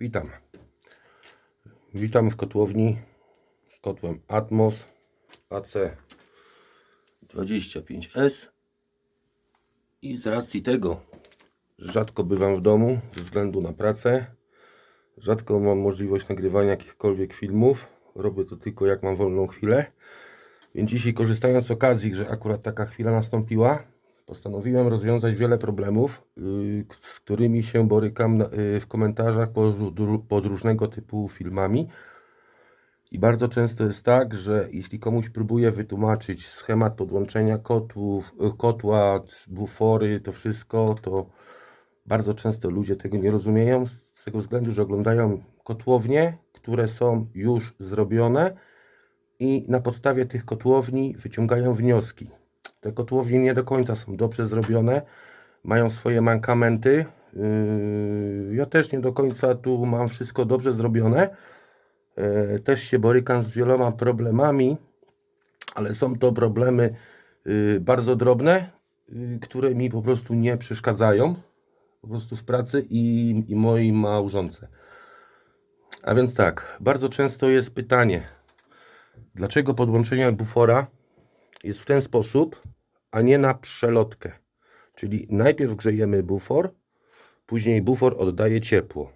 Witam. Witam w kotłowni z kotłem Atmos AC25S i z racji tego, że rzadko bywam w domu ze względu na pracę, rzadko mam możliwość nagrywania jakichkolwiek filmów, robię to tylko jak mam wolną chwilę, więc dzisiaj korzystając z okazji, że akurat taka chwila nastąpiła, postanowiłem rozwiązać wiele problemów, yy, z którymi się borykam yy, w komentarzach pod różnego typu filmami. I bardzo często jest tak, że jeśli komuś próbuję wytłumaczyć schemat podłączenia kotłów, y, kotła, bufory, to wszystko, to bardzo często ludzie tego nie rozumieją z tego względu, że oglądają kotłownie, które są już zrobione i na podstawie tych kotłowni wyciągają wnioski. Te kotłownie nie do końca są dobrze zrobione, mają swoje mankamenty. Yy, Ja też nie do końca tu mam wszystko dobrze zrobione. E, Też się borykam z wieloma problemami, ale są to problemy yy, bardzo drobne, yy, które mi po prostu nie przeszkadzają po prostu w pracy i, i mojej małżonce. A więc tak, bardzo często jest pytanie, dlaczego podłączenie bufora jest w ten sposób, a nie na przelotkę. Czyli najpierw grzejemy bufor, później bufor oddaje ciepło.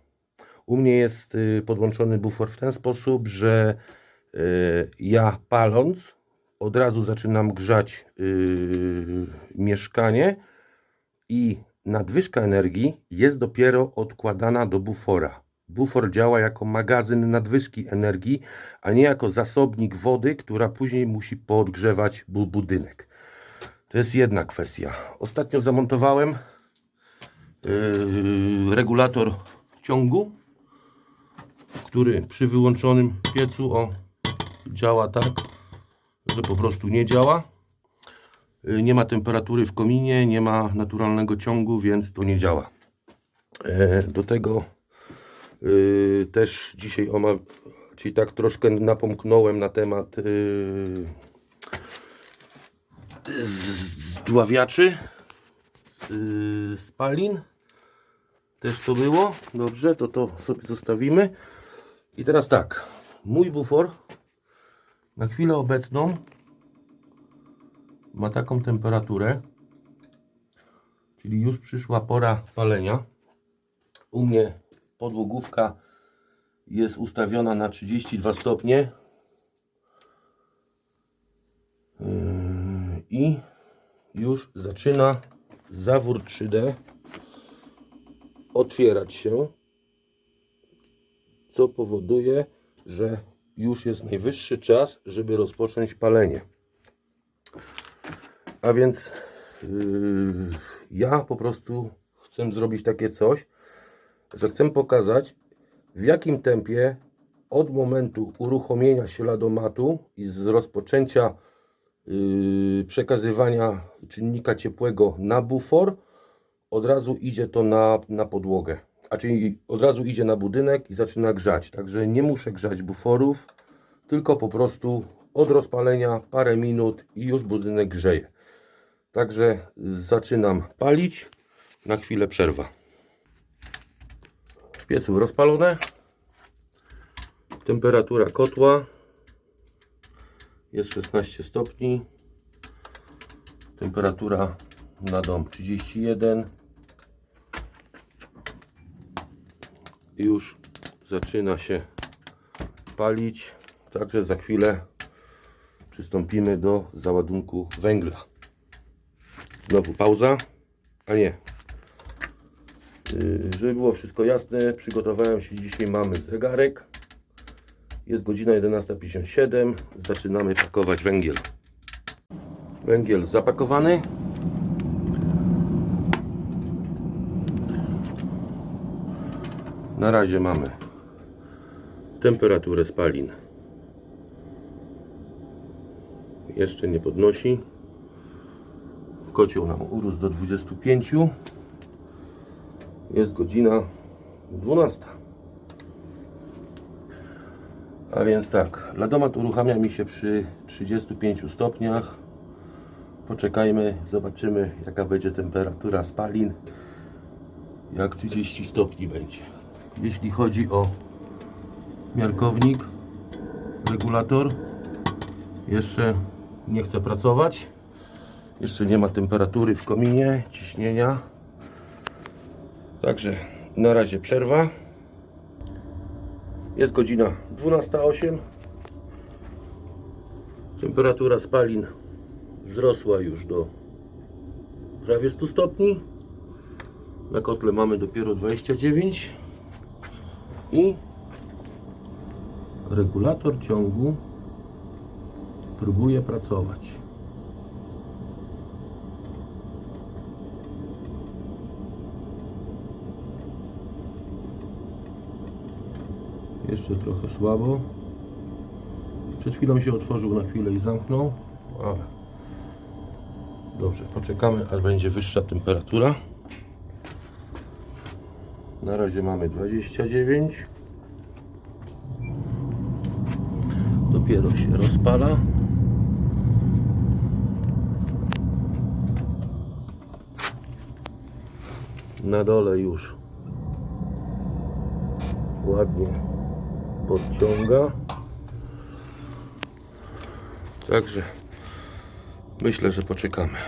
U mnie jest y, podłączony bufor w ten sposób, że y, ja paląc od razu zaczynam grzać y, mieszkanie i nadwyżka energii jest dopiero odkładana do bufora. Bufor działa jako magazyn nadwyżki energii, a nie jako zasobnik wody, która później musi podgrzewać bu- budynek. To jest jedna kwestia. Ostatnio zamontowałem yy, regulator ciągu, który przy wyłączonym piecu o, działa tak, że po prostu nie działa. Yy, Nie ma temperatury w kominie, nie ma naturalnego ciągu, więc to nie działa. E, Do tego yy, też dzisiaj oma, czyli tak troszkę napomknąłem na temat yy, zdławiaczy, yy, spalin. Też to było. Dobrze, to to sobie zostawimy. I teraz tak, mój bufor na chwilę obecną ma taką temperaturę, czyli już przyszła pora palenia. U mnie podłogówka jest ustawiona na 32 stopnie. Yy, I już zaczyna zawór 3D otwierać się, co powoduje, że już jest najwyższy czas, żeby rozpocząć palenie. A więc yy, ja po prostu chcę zrobić takie coś, że chcę pokazać, w jakim tempie od momentu uruchomienia się ladomatu i z rozpoczęcia yy, przekazywania czynnika ciepłego na bufor, od razu idzie to na, na podłogę. A czyli od razu idzie na budynek i zaczyna grzać. Także nie muszę grzać buforów, tylko po prostu od rozpalenia parę minut i już budynek grzeje. Także zaczynam palić. Na chwilę przerwa. Piecu rozpalone. Temperatura kotła jest 16 stopni. Temperatura na dom 31. Już zaczyna się palić. Także za chwilę przystąpimy do załadunku węgla. Znowu pauza. A nie. Yy, Żeby było wszystko jasne, przygotowałem się dzisiaj. Mamy zegarek. Jest godzina 11.57. Zaczynamy pakować węgiel. Węgiel zapakowany. Na razie mamy temperaturę spalin. Jeszcze nie podnosi. Kocioł nam urósł do 25. Jest godzina 12. A więc tak, ladomat uruchamia mi się przy 35 stopniach. Poczekajmy, zobaczymy jaka będzie temperatura spalin. Jak 30 stopni będzie. jeśli chodzi o miarkownik, regulator. Jeszcze nie chce pracować. Jeszcze nie ma temperatury w kominie, ciśnienia. Także na razie przerwa. Jest godzina 12.08. Temperatura spalin wzrosła już do prawie 100 stopni. Na kotle mamy dopiero 29 i regulator ciągu próbuje pracować. Jeszcze trochę słabo. Przed chwilą się otworzył na chwilę i zamknął, ale dobrze, poczekamy aż będzie wyższa temperatura. Na razie mamy 29. Dopiero się rozpala. Na dole już ładnie podciąga. Także myślę, że poczekamy.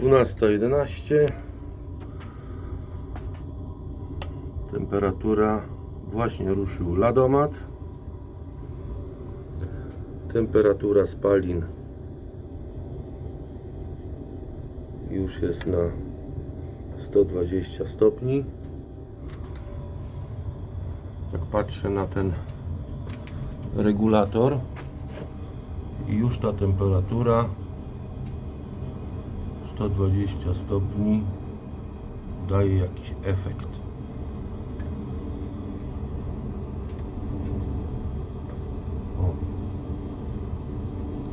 12.11 Temperatura właśnie ruszył ladomat. Temperatura spalin już jest na 120 stopni. Jak patrzę na ten regulator i już ta temperatura 120 stopni daje jakiś efekt. O.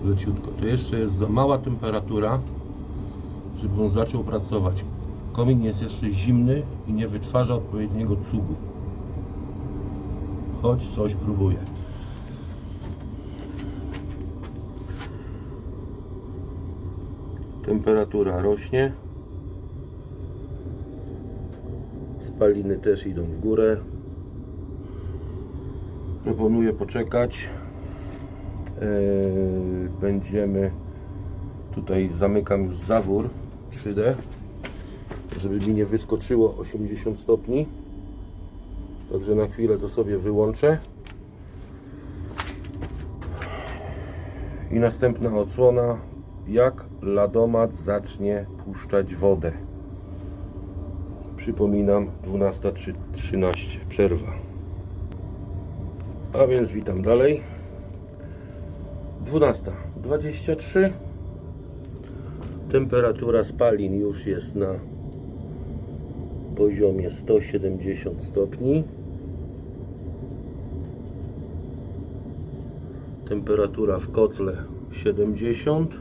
Leciutko. To jeszcze jest za mała temperatura, żeby on zaczął pracować. Komin jest jeszcze zimny i nie wytwarza odpowiedniego cugu. Choć coś próbuje. Temperatura rośnie. Spaliny też idą w górę. Proponuję poczekać. Eee, Będziemy tutaj zamykam już zawór 3D, żeby mi nie wyskoczyło 80 stopni. Także na chwilę to sobie wyłączę. I następna odsłona, jak ladomat zacznie puszczać wodę. Przypominam, 12.13, przerwa. A więc witam dalej. 12.23. Temperatura spalin już jest na poziomie 170 stopni. Temperatura w kotle 70.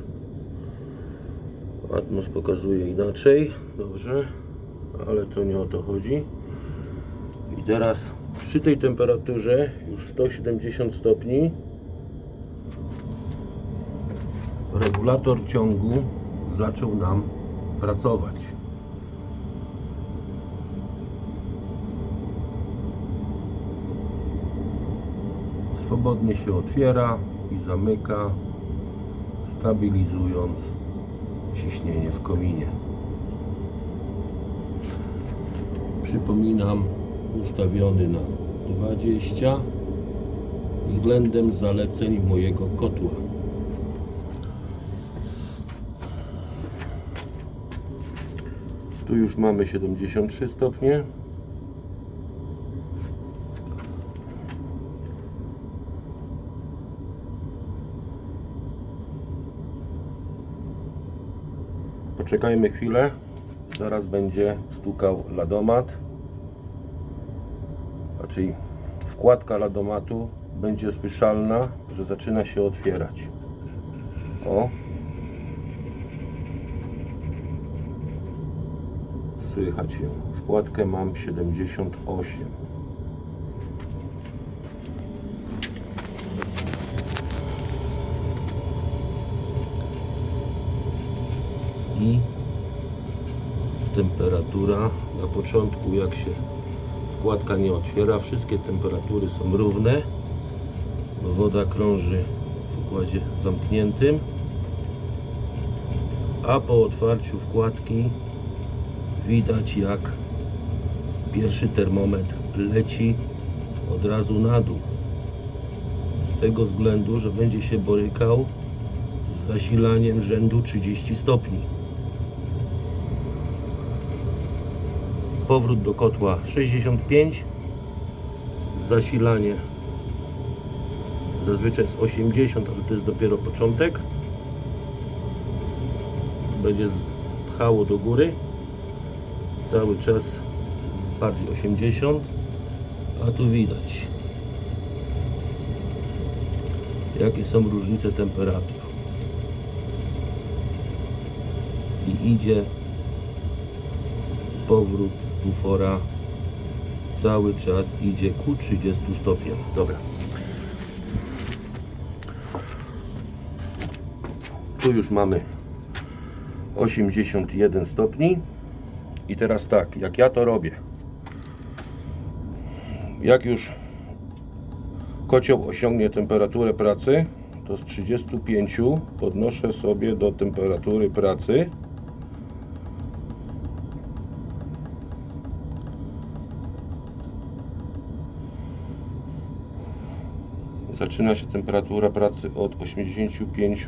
Atmos pokazuje inaczej. Dobrze, ale to nie o to chodzi. I teraz przy tej temperaturze już 170 stopni regulator ciągu zaczął nam pracować. Swobodnie się otwiera i zamyka, stabilizując ciśnienie w kominie. Przypominam, ustawiony na 20 względem zaleceń mojego kotła. Tu już mamy 73 stopnie. Poczekajmy chwilę. Zaraz będzie stukał ladomat. Czyli wkładka ladomatu będzie słyszalna, że zaczyna się otwierać. O, słychać ją. Wkładkę mam 78. I temperatura na początku jak się wkładka nie otwiera wszystkie temperatury są równe woda krąży w układzie zamkniętym a po otwarciu wkładki widać jak pierwszy termometr leci od razu na dół. Z tego względu, że będzie się borykał z zasilaniem rzędu 30 stopni powrót do kotła 65 zasilanie zazwyczaj jest 80 ale to jest dopiero początek. Będzie pchało do góry. Cały czas bardziej 80 a tu widać jakie są różnice temperatur i idzie powrót bufora cały czas idzie ku 30 stopniom. Dobra. Tu już mamy 81 stopni. I teraz tak, jak ja to robię. Jak już kocioł osiągnie temperaturę pracy, to z 35 podnoszę sobie do temperatury pracy Zaczyna się temperatura pracy od 85.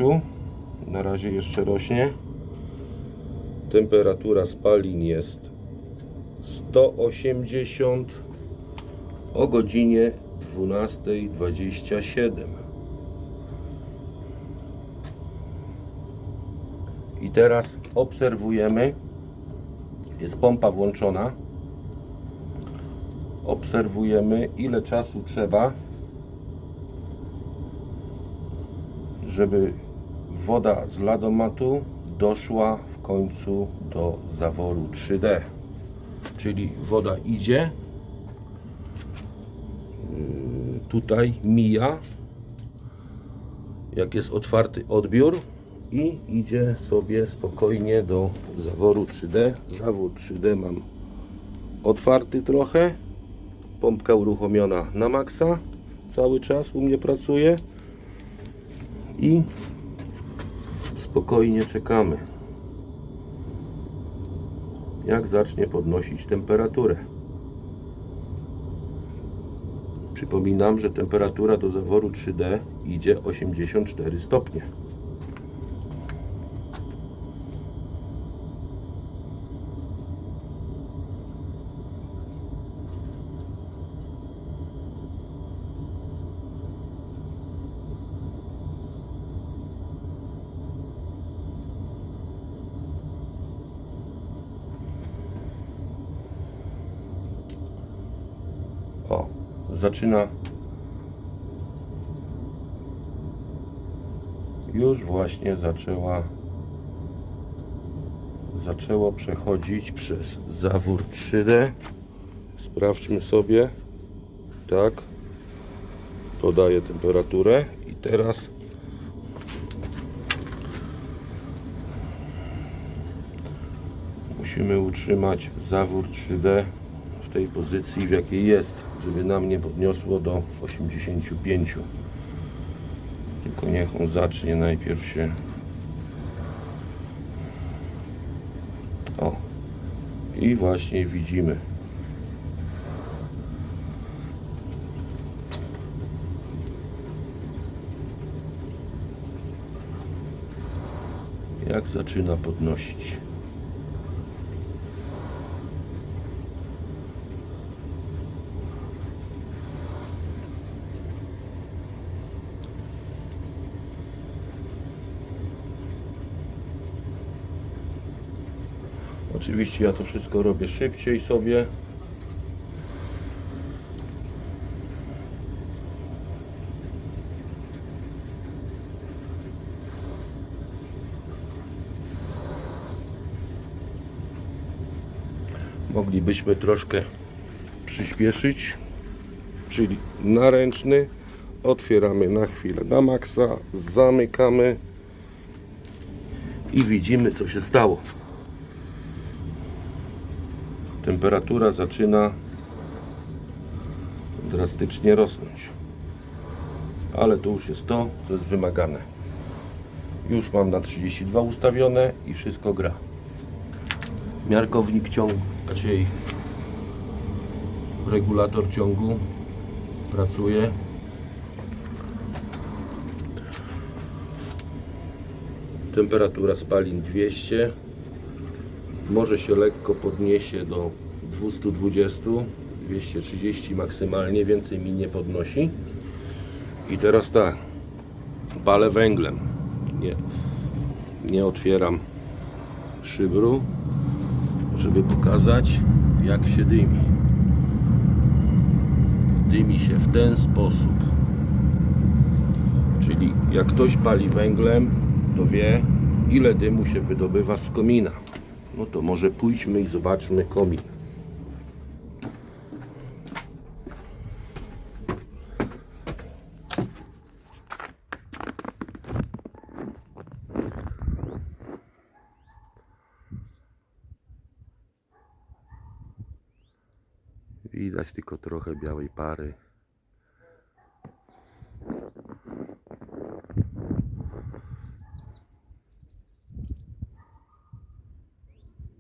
Na razie jeszcze rośnie. Temperatura spalin jest 180 o godzinie 12.27. I teraz obserwujemy. Jest pompa włączona. Obserwujemy ile czasu trzeba żeby woda z ladomatu doszła w końcu do zaworu 3D. Czyli woda idzie, yy, tutaj mija, jak jest otwarty odbiór i idzie sobie spokojnie do zaworu 3D. Zawór 3D mam otwarty trochę, pompka uruchomiona na maksa, cały czas u mnie pracuje i spokojnie czekamy. Jak zacznie podnosić temperaturę? Przypominam, że temperatura do zaworu 3D idzie 84 stopnie O, zaczyna. Już właśnie zaczęła. Zaczęło przechodzić przez zawór 3D. Sprawdźmy sobie. Tak. Podaję temperaturę i teraz musimy utrzymać zawór 3D w tej pozycji, w jakiej jest, żeby nam nie podniosło do 85. Tylko niech on zacznie najpierw się. O, i właśnie widzimy. Jak zaczyna podnosić. Oczywiście ja to wszystko robię szybciej sobie. Moglibyśmy troszkę przyspieszyć, czyli na ręczny. Otwieramy na chwilę na maksa, zamykamy i widzimy co się stało. Temperatura zaczyna drastycznie rosnąć. Ale to już jest to, co jest wymagane. Już mam na 32 ustawione i wszystko gra. Miarkownik ciągu, raczej regulator ciągu pracuje. Temperatura spalin 200. Może się lekko podniesie do 220, 230 maksymalnie, więcej mi nie podnosi. I teraz tak, palę węglem. Nie, nie otwieram szybru, żeby pokazać jak się dymi. Dymi się w ten sposób. Czyli jak ktoś pali węglem, to wie ile dymu się wydobywa z komina. No to może pójdźmy i zobaczmy komin. Widać tylko trochę białej pary.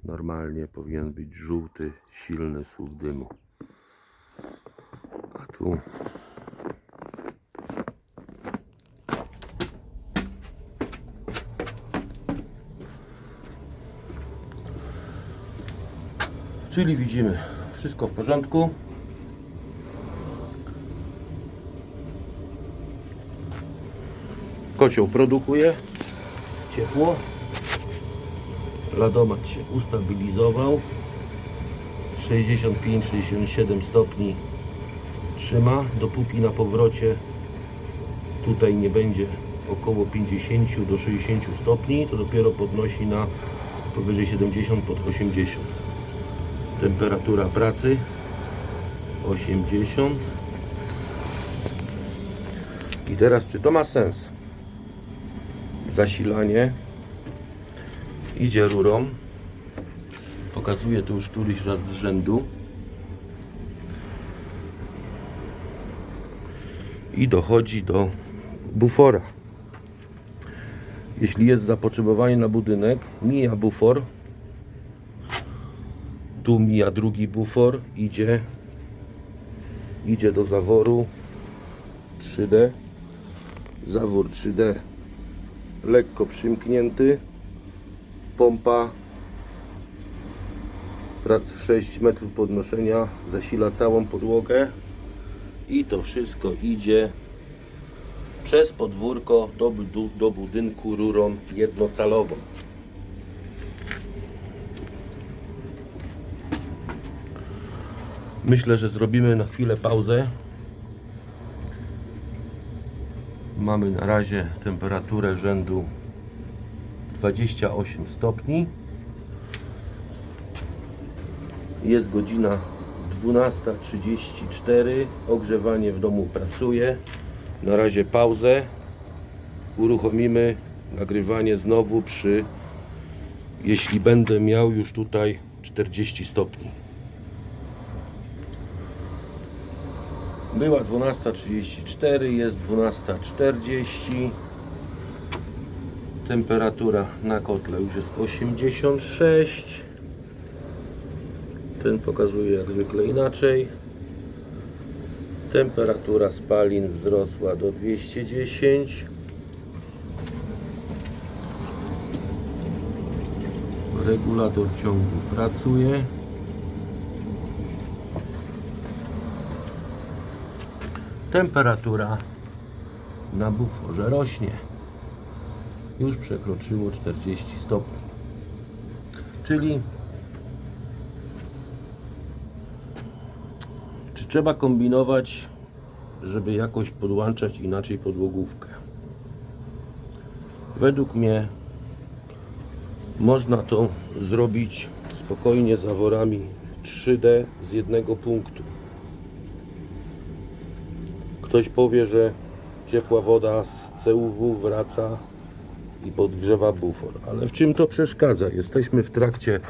Normalnie powinien być żółty, silny słup dymu. A tu Czyli widzimy wszystko w porządku. Kocioł produkuje ciepło. Ladomat się ustabilizował. 65-67 stopni trzyma, dopóki na powrocie tutaj nie będzie około 50 do 60 stopni, to dopiero podnosi na powyżej 70 pod 80. Temperatura pracy 80. I teraz czy to ma sens? Zasilanie idzie rurą. Pokazuję to już któryś raz z rzędu. I dochodzi do bufora. Jeśli jest zapotrzebowanie na budynek, mija bufor. Tu mija drugi bufor, idzie, idzie do zaworu 3D. Zawór 3D lekko przymknięty pompa 6 metrów podnoszenia zasila całą podłogę i to wszystko idzie przez podwórko do, budu- do budynku rurą jednocalową. Myślę, że zrobimy na chwilę pauzę. Mamy na razie temperaturę rzędu 28 stopni. Jest godzina 12.34. Ogrzewanie w domu pracuje. Na razie pauzę. Uruchomimy nagrywanie znowu przy, jeśli będę miał już tutaj 40 stopni. Była 12.34, jest 12.40. Temperatura na kotle już jest 86. Ten pokazuje jak zwykle inaczej. Temperatura spalin wzrosła do 210. Regulator ciągu pracuje. Temperatura na buforze rośnie już przekroczyło 40 stopni. Czyli czy trzeba kombinować, żeby jakoś podłączać inaczej podłogówkę? Według mnie można to zrobić spokojnie zaworami 3D z jednego punktu. Ktoś powie, że ciepła woda z CUW wraca i podgrzewa bufor. Ale w czym to przeszkadza? Jesteśmy w trakcie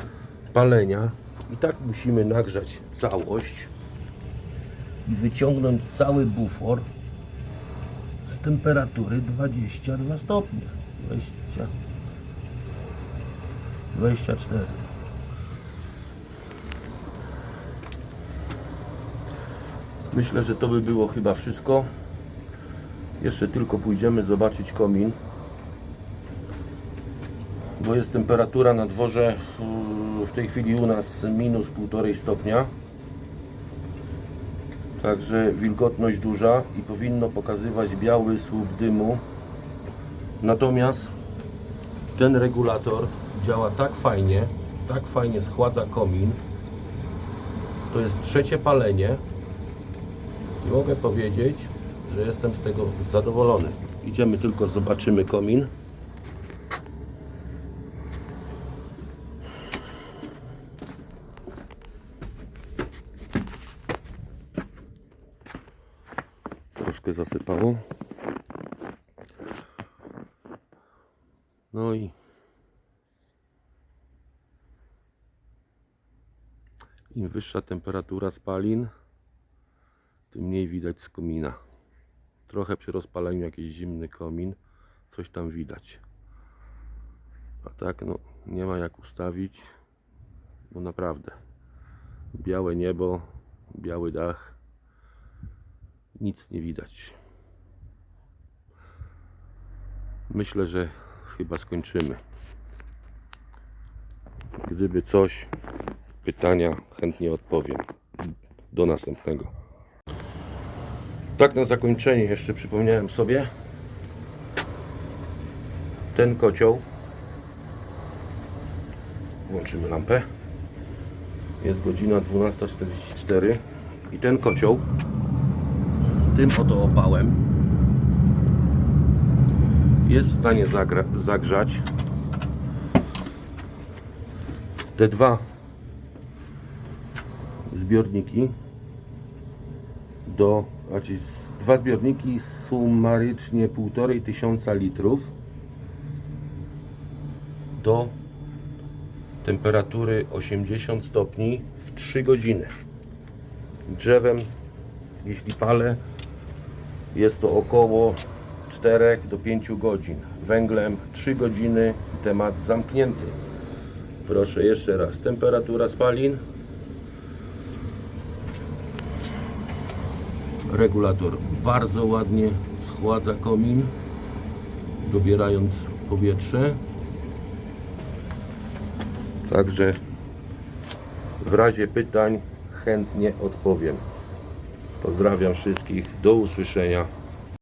palenia. I tak musimy nagrzać całość i wyciągnąć cały bufor z temperatury 22 stopnie. 20, 24. Myślę, że to by było chyba wszystko. Jeszcze tylko pójdziemy zobaczyć komin. Bo jest temperatura na dworze w tej chwili u nas minus 1,5 stopnia. Także wilgotność duża i powinno pokazywać biały słup dymu. Natomiast ten regulator działa tak fajnie, tak fajnie schładza komin. To jest trzecie palenie i mogę powiedzieć, że jestem z tego zadowolony. Idziemy tylko, zobaczymy komin. Troszkę zasypało. No i im wyższa temperatura spalin, tym mniej widać z komina. Trochę przy rozpaleniu jakiś zimny komin, coś tam widać. A tak, no, nie ma jak ustawić, bo naprawdę białe niebo, biały dach, nic nie widać. Myślę, że chyba skończymy. Gdyby coś, pytania chętnie odpowiem. Do następnego. Tak na zakończenie jeszcze przypomniałem sobie ten kocioł. Włączymy lampę. Jest godzina 12.44 i ten kocioł tym oto opałem jest w stanie zagrzać te dwa zbiorniki do, znaczy dwa zbiorniki sumarycznie 1,5 tysiąca litrów do temperatury 80 stopni w 3 godziny. Drzewem, jeśli palę, jest to około 4 do 5 godzin. Węglem 3 godziny temat zamknięty. Proszę jeszcze raz. Temperatura spalin. Regulator bardzo ładnie schładza komin, dobierając powietrze. Także w razie pytań chętnie odpowiem. Pozdrawiam wszystkich. Do usłyszenia.